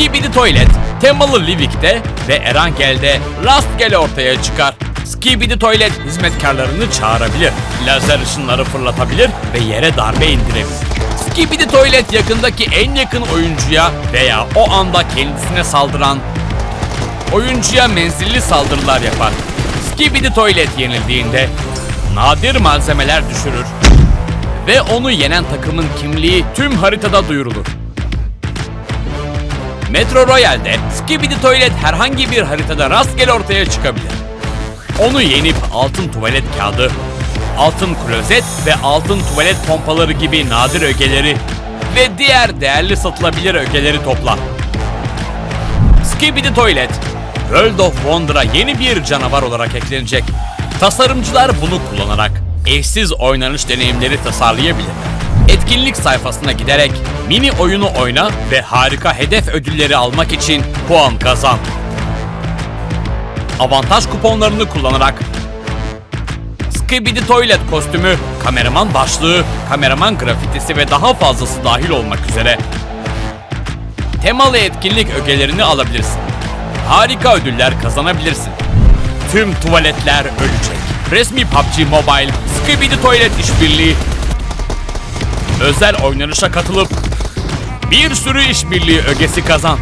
Skibidi Toilet, temalı Livik'te ve Erangel'de rastgele ortaya çıkar. Skibidi Toilet hizmetkarlarını çağırabilir, lazer ışınları fırlatabilir ve yere darbe indirebilir. Skibidi Toilet yakındaki en yakın oyuncuya veya o anda kendisine saldıran oyuncuya menzilli saldırılar yapar. Skibidi Toilet yenildiğinde nadir malzemeler düşürür ve onu yenen takımın kimliği tüm haritada duyurulur. Metro Royale'de Skibidi Toilet herhangi bir haritada rastgele ortaya çıkabilir. Onu yenip altın tuvalet kağıdı, altın klozet ve altın tuvalet pompaları gibi nadir ögeleri ve diğer değerli satılabilir ögeleri topla. Skibidi Toilet, World of Wonder'a yeni bir canavar olarak eklenecek. Tasarımcılar bunu kullanarak eşsiz oynanış deneyimleri tasarlayabilir. Etkinlik sayfasına giderek mini oyunu oyna ve harika hedef ödülleri almak için puan kazan. Avantaj kuponlarını kullanarak Skibidi Toilet kostümü, kameraman başlığı, kameraman grafitisi ve daha fazlası dahil olmak üzere temalı etkinlik ögelerini alabilirsin. Harika ödüller kazanabilirsin. Tüm tuvaletler ölecek. Resmi PUBG Mobile, Skibidi Toilet işbirliği. Özel oynanışa katılıp bir sürü işbirliği ögesi kazan.